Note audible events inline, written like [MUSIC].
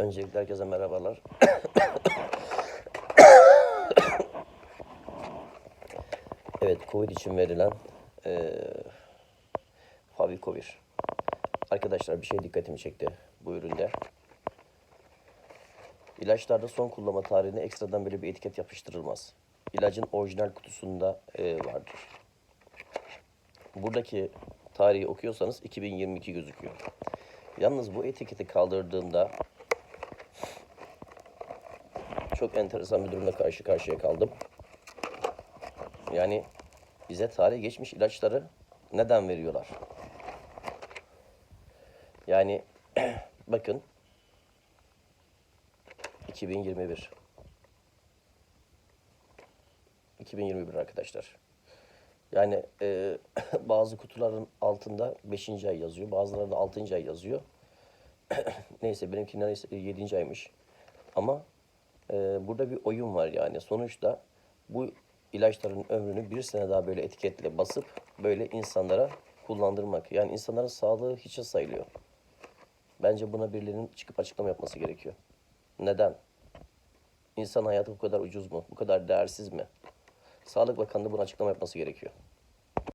Öncelikle herkese merhabalar. evet, Covid için verilen eee Favikovir. Arkadaşlar bir şey dikkatimi çekti bu üründe. İlaçlarda son kullanma tarihine ekstradan böyle bir etiket yapıştırılmaz. İlacın orijinal kutusunda eee, vardır. Buradaki tarihi okuyorsanız 2022 gözüküyor. Yalnız bu etiketi kaldırdığımda çok enteresan bir durumla karşı karşıya kaldım. Yani bize tarih geçmiş ilaçları neden veriyorlar? Yani [CLEARS THROAT] bakın 2021 2021 arkadaşlar. Yani e, [CLEARS THROAT] bazı kutuların altında 5. ay yazıyor. Bazılarında 6. ay yazıyor. [CLEARS THROAT] Neyse benimki neyse 7. aymış. Ama e, burada bir oyun var yani. Sonuçta bu ilaçların ömrünü bir sene daha böyle etiketle basıp böyle insanlara kullandırmak. Yani insanların sağlığı hiçe sayılıyor. Bence buna birilerinin çıkıp açıklama yapması gerekiyor. Neden? İnsan hayatı bu kadar ucuz mu? Bu kadar değersiz mi? Sağlık Bakanlığı buna açıklama yapması gerekiyor.